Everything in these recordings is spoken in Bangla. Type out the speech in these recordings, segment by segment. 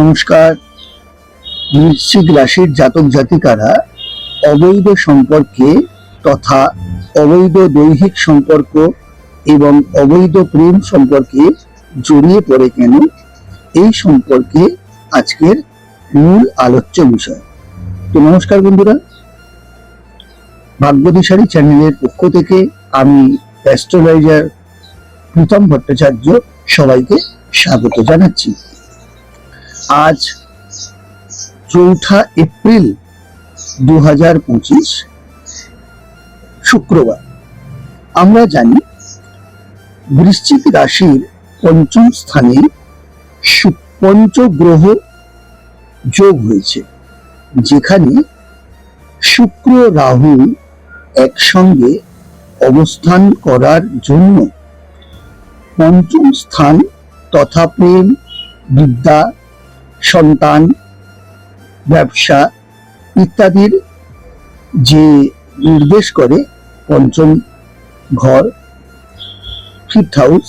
নমস্কার। বৃশ্চিক রাশির জাতক জাতিকারা অবৈধ সম্পর্কে তথা অবৈধ দৈহিক সম্পর্ক এবং অবৈধ প্রেম সম্পর্কে জড়িয়ে পড়ে কেন? এই সম্পর্কে আজকের মূল আলোচ্য বিষয়। তো নমস্কার বন্ধুরা। ভাগ্যদিশারী চ্যানেলের পক্ষ থেকে আমি অ্যাস্ট্রোলজার প্রীতম ভট্টাচার্য সবাইকে স্বাগত জানাচ্ছি। আজ চৌঠা এপ্রিল দু হাজার পঁচিশ, শুক্রবার। আমরা জানি বৃশ্চিক রাশির পঞ্চম স্থানে পঞ্চগ্রহ যোগ হয়েছে, যেখানে শুক্র রাহু একসঙ্গে অবস্থান করার জন্য পঞ্চম স্থান তথা প্রেম, বিদ্যা সন্তান, ব্যবসা ইত্যাদির যে নির্দেশ করে পঞ্চম ঘর ফিফথ হাউস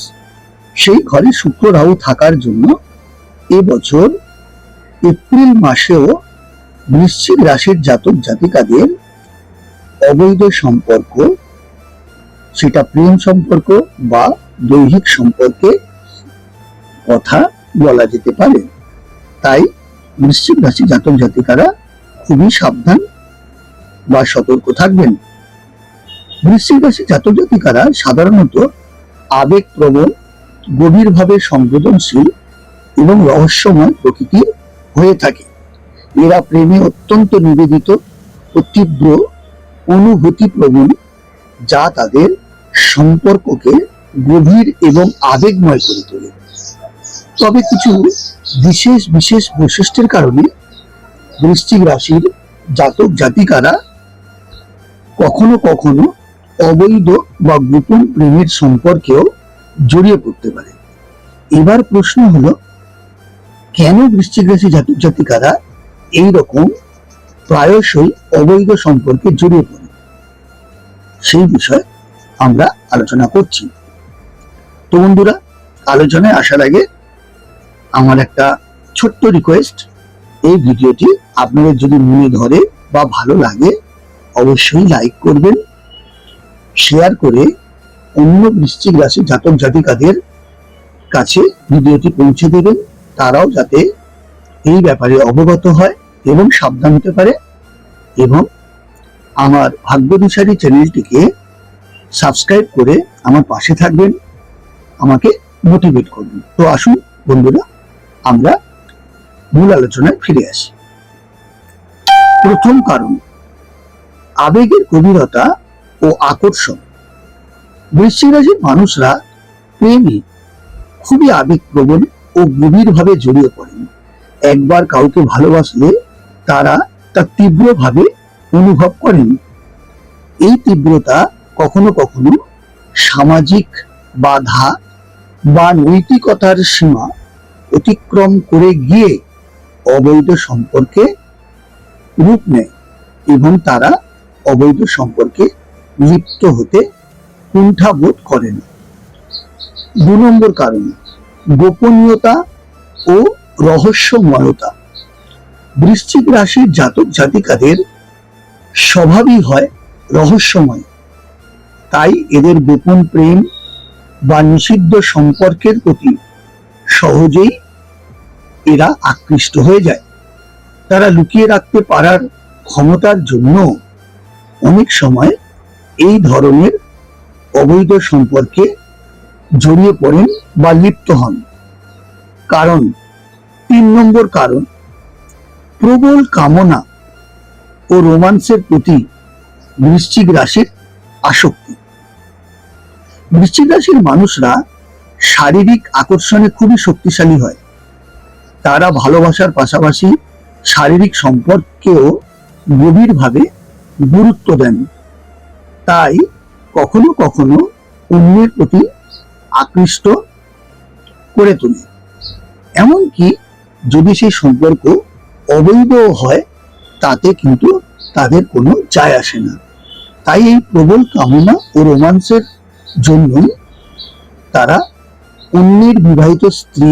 সেই ঘরে শুক্র রাহু থাকার জন্য এবছর এপ্রিল মাসেও বৃশ্চিক রাশির জাতক জাতিকাদের অবৈধ সম্পর্ক, সেটা প্রেম সম্পর্ক বা দৈহিক সম্পর্কে কথা বলা যেতে পারে। তাই বৃশ্চিক রাশি জাতক জাতিকারা খুবই সাবধান বা সতর্ক থাকবেন। বৃশ্চিক রাশি জাতক জাতিকারা সাধারণত আবেগ প্রবণ গভীরভাবে সংবেদনশীল এবং রহস্যময় প্রকৃতির হয়ে থাকে। এরা প্রেমে অত্যন্ত নিবেদিত ও তীব্র অনুভূতি প্রবণ যা তাদের সম্পর্ককে গভীর এবং আবেগময় করে তোলে। তবে কিছু বিশেষ বিশেষ বৈশিষ্ট্যের কারণে বৃশ্চিক রাশির জাতক জাতিকারা কখনো কখনো অবৈধ বা গোপন প্রেমের সম্পর্কেও জড়িয়ে পড়তে পারে। এবার প্রশ্ন হলো, কেন বৃশ্চিক রাশি জাতক জাতিকারা এই রকম প্রায়শই অবৈধ সম্পর্কে জড়িয়ে পড়ে? সেই বিষয়ে আমরা আলোচনা করছি। তো বন্ধুরা, আলোচনায় আসার আগে আমার একটা ছোট্ট রিকোয়েস্ট এই ভিডিওটি আপনাদের যদি মনে ধরে বা ভালো লাগে, অবশ্যই লাইক করবেন শেয়ার করে অন্য বৃশ্চিক রাশি জাতক জাতিকাদের কাছে ভিডিওটি পৌঁছে দেবেন। তারাও যাতে এই ব্যাপারে অবগত হয় এবং সাবধান হতে পারে এবং আমার ভাগ্যদিশারী চ্যানেলটিকে সাবস্ক্রাইব করে আমার পাশে থাকবেন, আমাকে মোটিভেট করবেন। তো আসুন বন্ধুরা আমরা মূল আলোচনায় ফিরে আসি। প্রথম কারণ, আবেগের গভীরতা ও আকর্ষণ। বৃশ্চিক রাশির মানুষরা প্রেমে খুবই আবেগপ্রবণ ও গভীরভাবে জড়িয়ে পড়েন। একবার কাউকে ভালোবাসলে তারা তা তীব্রভাবে অনুভব করেন। এই তীব্রতা কখনো কখনো সামাজিক বাধা বা নৈতিকতার সীমা অতিক্রম করে গিয়ে অবৈধ সম্পর্কে রূপ নেয় এবং তারা অবৈধ সম্পর্কে লিপ্ত হতে কুণ্ঠাবোধ করেন। দু নম্বর কারণ, গোপনীয়তা ও রহস্যময়তা। বৃশ্চিক রাশির জাতক জাতিকাদের স্বভাবই হয় রহস্যময়। তাই এদের গোপন প্রেম বা নিষিদ্ধ সম্পর্কের প্রতি সহজেই এরা আকৃষ্ট হয়ে যায়। তারা লুকিয়ে রাখতে পারার ক্ষমতার জন্য অনেক সময় এই ধরনের অবৈধ সম্পর্কে জড়িয়ে পড়েন বা লিপ্ত হন। কারণ, তিন নম্বর কারণ, প্রবল কামনা ও রোমান্সের প্রতি বৃশ্চিক রাশির আসক্তি। বৃশ্চিক রাশির মানুষরা শারীরিক আকর্ষণে খুবই শক্তিশালী হয়। তারা ভালোবাসার পাশাপাশি শারীরিক সম্পর্কেও গভীরভাবে গুরুত্ব দেন। তাই কখনো কখনো অন্যের প্রতি আকৃষ্ট করে তোলে। এমনকি যদি সেই সম্পর্ক অবৈধ হয়, তাতে কিন্তু তাদের কোনো যায় আসে না। তাই এই প্রবল কামনা ও রোমান্সের জন্যই তারা অন্যের বিবাহিত স্ত্রী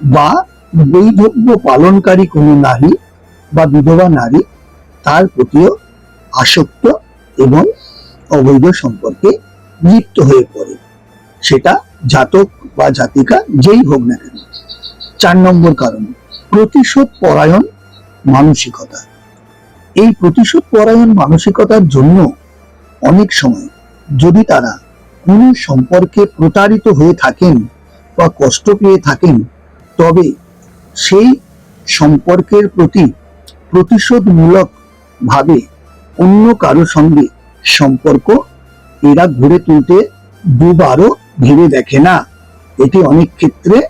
বা বৈধব্য পালনকারী কোনো নারী বা বিধবা নারী তার প্রতিও আসক্ত এবং অবৈধ সম্পর্কে লিপ্ত হয়ে পড়ে। সেটা জাতক বা জাতিকা যেই হোক না কেন। চার নম্বর কারণ, প্রতিশোধ পরায়ণ মানসিকতা। এই প্রতিশোধ পরায়ণ মানসিকতার জন্য অনেক সময় যদি তারা কোনো সম্পর্কে প্রতারিত হয়ে থাকেন বা কষ্ট পেয়ে থাকেন, তবে সেই সম্পর্কের প্রতি প্রতিশোধমূলক ভাবে অন্য কারও সঙ্গে সম্পর্ক এরা ঘুরে তুলতে দুবারও ভেবে দেখে না। এটি অনেক ক্ষেত্রে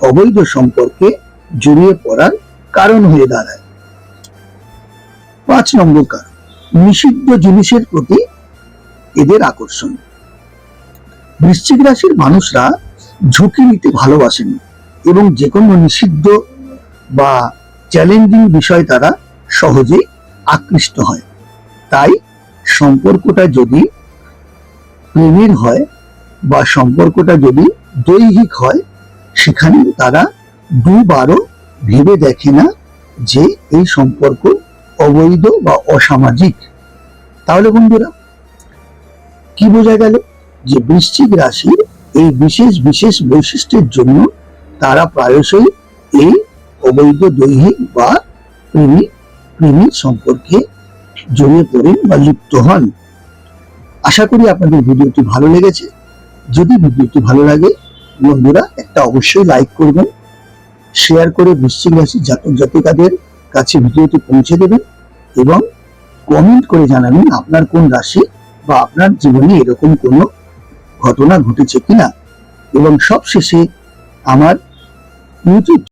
অবৈধ সম্পর্কে জড়িয়ে পড়ার কারণ হয়ে দাঁড়ায়। পাঁচ নম্বর কারণ, নিষিদ্ধ জিনিসের প্রতি এদের আকর্ষণ। বৃশ্চিক রাশির মানুষরা ঝুঁকি নিতে ভালোবাসেন। এবং যে কোনো নিষিদ্ধ বা চ্যালেঞ্জিং বিষয় তারা সহজে আকৃষ্ট হয়। তাই সম্পর্কটা যদি প্রেমের হয় বা সম্পর্কটা যদি দৈহিক হয়, সেখানে তারা দুবারও ভেবে দেখে না যে এই সম্পর্ক অবৈধ বা অসামাজিক। তাহলে বন্ধুরা, কি বোঝা গেল যে বৃশ্চিক রাশির এই বিশেষ বিশেষ বৈশিষ্ট্যের জন্য তারা প্রায়শই এই অবৈধ দৈহিক বা প্রেমিক প্রেমিক সম্পর্কে জড়িয়ে পড়েন বা লিপ্ত হন। আশা করি আপনাদের ভিডিওটি ভালো লেগেছে। যদি ভিডিওটি ভালো লাগে, বন্ধুরা, একটা অবশ্যই লাইক করবেন, শেয়ার করে রাশির জাতক জাতিকাদের কাছে ভিডিওটি পৌঁছে দেবেন এবং কমেন্ট করে জানাবেন আপনার কোন রাশি বা আপনার জীবনে এরকম কোনো ঘটনা ঘটেছে কিনা। এবং সবশেষে আমার Lucu.